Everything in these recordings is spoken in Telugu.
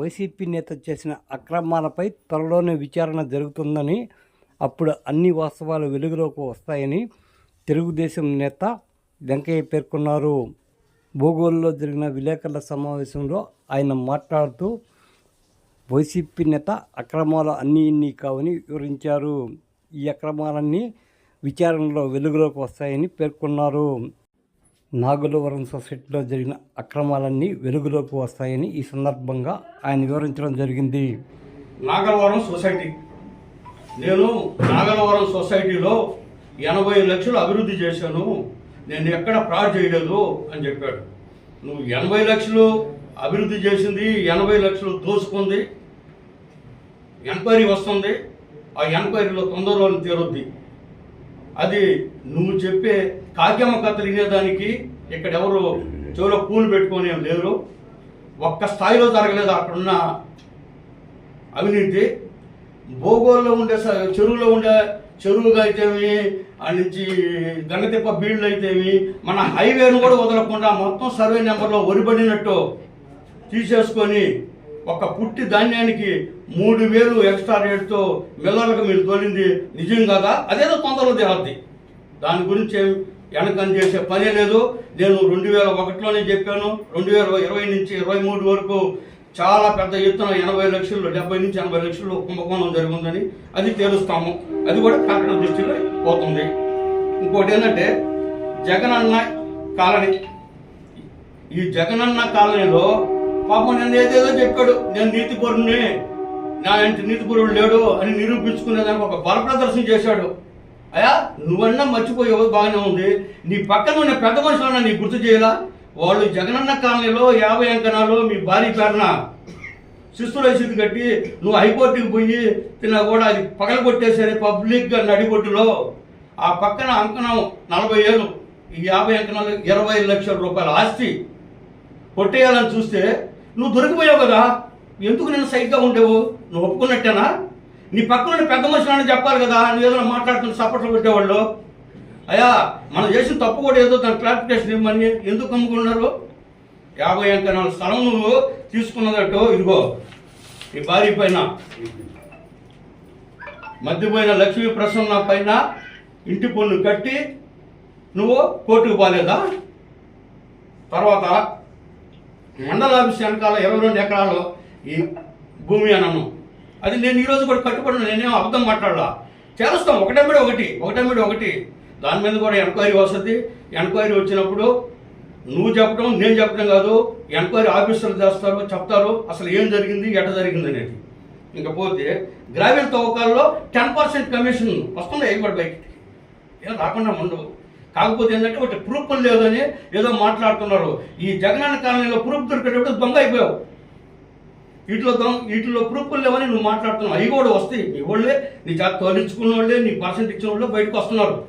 వైసీపీ నేత చేసిన అక్రమాలపై త్వరలోనే విచారణ జరుగుతుందని అప్పుడు అన్ని వాస్తవాలు వెలుగులోకి వస్తాయని తెలుగుదేశం నేత వెంకయ్య పేర్కొన్నారు. భూగోళంలో జరిగిన విలేకరుల సమావేశంలో ఆయన మాట్లాడుతూ వైసీపీ నేత అక్రమాలు అన్నీ ఇన్ని కావని వివరించారు. ఈ అక్రమాలన్నీ విచారణలో వెలుగులోకి వస్తాయని పేర్కొన్నారు. నాగులవరం సొసైటీలో జరిగిన అక్రమాలన్నీ వెలుగులోకి వస్తాయని ఈ సందర్భంగా ఆయన వివరించడం జరిగింది. నాగలవరం సొసైటీ. నేను నాగలవరం సొసైటీలో ఎనభై లక్షలు అభివృద్ధి చేశాను. నేను ఎక్కడ ఫ్రాడ్ చేయలేదు అని చెప్పాడు. నువ్వు ఎనభై లక్షలు అభివృద్ధి చేసింది ఎనభై లక్షలు దోసుకుంది ఎంక్వైరీ వస్తుంది. ఆ ఎంక్వైరీలో తొందరలో తీరుద్ది. అది నువ్వు చెప్పే కాగ్యమ్మ కథలు వినేదానికి ఇక్కడ ఎవరు చెవిలో పూలు పెట్టుకొని ఏం లేరు. ఒక్క స్థాయిలో జరగలేదు అక్కడున్న అవినీతి. భూగోళంలో ఉండే స- చెరువులో ఉండే చెరువుగా అయితేమి ఆ నుంచి గంగతిప్ప బీళ్ళు అయితేమి మన హైవేను కూడా వదలకుండా మొత్తం సర్వే నెంబర్లో ఒరిబడినట్టు తీసేసుకొని ఒక పుట్టి ధాన్యానికి మూడు వేలు ఎక్స్ట్రా రేట్తో మిల్లర్లకు మీరు తోలింది నిజం కాదా? అదేదో తొందరలో తేలద్ది దాని గురించి వెనకం వెనకని చేసే పనే లేదు. నేను రెండు వేల ఒకటిలోనే చెప్పాను. రెండు వేల ఇరవై నుంచి ఇరవై మూడు వరకు చాలా పెద్ద ఎత్తున ఎనభై లక్షలు డెబ్బై నుంచి ఎనభై లక్షలు కుంభకోణం జరిగిందని అది తేలుస్తాము. అది కూడా కరెక్ట్ దృష్టిలో పోతుంది. ఇంకోటి ఏంటంటే జగనన్న కాలనీ. ఈ జగనన్న కాలనీలో పాపం నన్ను ఏదేదో చెప్పాడు. నేను నీతిపరుని నా ఇంటి నీతిపరుడు లేడు అని నిరూపించుకునేదానికి ఒక బల ప్రదర్శన చేశాడు. అయ్యా నువ్వన్నా మర్చిపోయావు బాగానే ఉంది. నీ పక్కన ఉన్న పెద్ద మనుషులన్నా నీ గుర్తు చేయాలా? వాళ్ళు జగనన్న కాలనీలో యాభై అంకణాలు మీ భార్య పేరున శిస్తుల రసీదు కట్టి నువ్వు హైకోర్టుకి పోయి తిన్నా కూడా అది పగల కొట్టేసరి పబ్లిక్గా నడిబొట్టులో ఆ పక్కన అంకణం నలభై ఏళ్ళు. ఈ యాభై అంకణాలు ఇరవై లక్షల రూపాయల ఆస్తి. కొట్టేయాలని చూస్తే నువ్వు దొరికిపోయావు కదా. ఎందుకు నేను సైట్గా ఉండేవు? నువ్వు ఒప్పుకున్నట్టేనా? నీ పక్కన పెద్ద మనుషులని చెప్పాలి కదా. నువ్వు ఏదైనా మాట్లాడుతున్న సపోర్ట్లు పెట్టేవాళ్ళు అయ్యా మనం చేసిన తప్పు కూడా ఏదో దాని క్లారిఫికేషన్ ఇవ్వమని ఎందుకు అమ్ముకున్నారు యాభై అంకణాల స్థలం నువ్వు తీసుకున్నదట్టు ఇదిగో నీ భార్య పైన. మధ్యపోయిన లక్ష్మీ ప్రసన్న పైన ఇంటి పన్ను కట్టి నువ్వు కోర్టుకు పోలేదా? తర్వాత మండల ఆఫీస్ వెనకాల ఇరవై రెండు ఎకరాలు ఈ భూమి అనను. అది నేను ఈరోజు కూడా కట్టుబడి నేనేం అబద్ధం మాట్లాడలా. చేస్తాం ఒకటమిడి ఒకటి ఒకటమిడి ఒకటి. దాని మీద కూడా ఎంక్వైరీ వస్తుంది. ఎంక్వైరీ వచ్చినప్పుడు నువ్వు చెప్పడం నేను చెప్పడం కాదు. ఎంక్వైరీ ఆఫీసర్లు చేస్తారు చెప్తారు. అసలు ఏం జరిగింది ఎట జరిగింది అనేది. ఇంకపోతే గ్రామీణ తవ్వకాల్లో టెన్ పర్సెంట్ కమిషన్ వస్తుంది అయ్యి బయటికి. ఏం రాకుండా ఉండవు. కాకపోతే ఏంటంటే ఒకటి ప్రూఫ్ లేదని ఏదో మాట్లాడుతున్నారు. ఈ జగనన్న కాలనీలో ప్రూఫ్ దొరికేటప్పుడు దొంగ అయిపోయావు. వీటిలో దొంగ వీటిలో ప్రూఫ్లు లేవని నువ్వు మాట్లాడుతున్నావు. అవి కూడా వస్తాయి. నీ వాళ్ళే నీ చేత తోలించుకున్న వాళ్ళే నీ పర్సెంట్ ఇచ్చిన వాళ్ళే బయటకు వస్తున్నారు.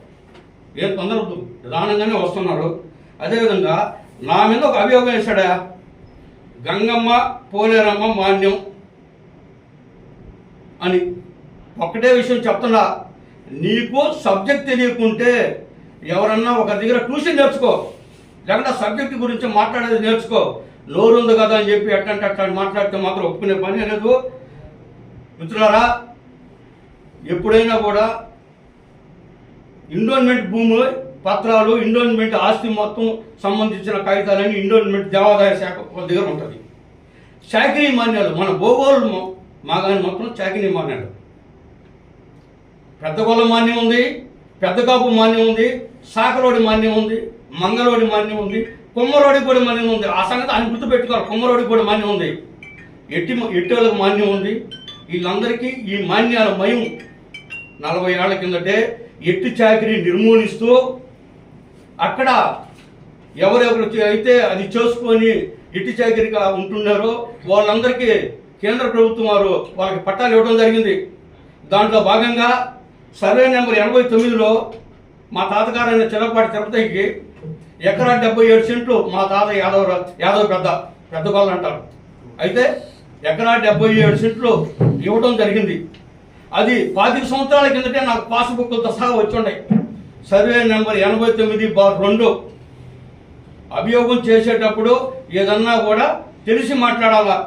ఏం తొందర వద్దు. నిదానంగానే వస్తున్నారు. అదేవిధంగా నా మీద ఒక అభియోగం వేశాడా? గంగమ్మ పోలేరమ్మ మాన్యం అని. ఒకటే విషయం చెప్తున్నా. నీకు సబ్జెక్ట్ తెలియకుంటే ఎవరన్నా ఒక దగ్గర ట్యూషన్ నేర్చుకో. లేకుండా సబ్జెక్ట్ గురించి మాట్లాడేది నేర్చుకో. నోరు ఉంది కదా అని చెప్పి ఎట్టంటే అట్లా మాట్లాడితే మాత్రం ఒప్పుకునే పని లేదు. మిత్రులారా ఎప్పుడైనా కూడా ఇండోన్మెంట్ భూములు పత్రాలు ఇండోన్మెంట్ ఆస్తి మొత్తం సంబంధించిన కాగితాలన్నీ ఇండోన్మెంట్ దేవాదాయ శాఖ వాళ్ళ దగ్గర ఉంటుంది. చాకిరీ మాన్యాలు మన భూగోళం మాగాని మొత్తం చాకిరీ మాన్యాలు. పెద్దగొల్ల మాన్యం ఉంది. పెద్ద కాపు మాన్యం ఉంది సాకరోడి మాన్యం ఉంది మంగళోడి మాన్యం ఉంది కుమ్మరోడి కూడా మాన్యం ఉంది. ఆ సంగతి ఆయన గుర్తుపెట్టుకోవాలి కుమ్మరోడి కూడా మాన్యం ఉంది. ఎట్టి ఎట్టోళ్ళకి మాన్యం ఉంది. వీళ్ళందరికీ ఈ మాన్యాల మయం నలభై ఏళ్ళ కిందటే ఎట్టి చాకరీ నిర్మూలిస్తూ అక్కడ ఎవరెవరు అయితే అది చేసుకొని ఎట్టి చాకరీగా ఉంటున్నారో వాళ్ళందరికీ కేంద్ర ప్రభుత్వం వారు వాళ్ళకి పట్టాలు ఇవ్వడం జరిగింది. దాంట్లో భాగంగా సర్వే నెంబర్ ఎనభై తొమ్మిదిలో మా తాతగారైన చిన్నపాటి తిరుపతికి ఎకరా డెబ్బై ఏడు సెంట్లు మా తాత యాదవ్ యాదవ్ పెద్ద పెద్ద గోళ్ళు అంటారు. అయితే ఎకరా డెబ్బై ఏడు సెంట్లు ఇవ్వడం జరిగింది. అది పాతిక సంవత్సరాల కిందటే నాకు పాస్బుక్లతో సహా వచ్చుండే సర్వే నెంబర్ ఎనభై తొమ్మిది బార్ రెండు. అభియోగం చేసేటప్పుడు ఏదన్నా కూడా తెలిసి మాట్లాడాలా?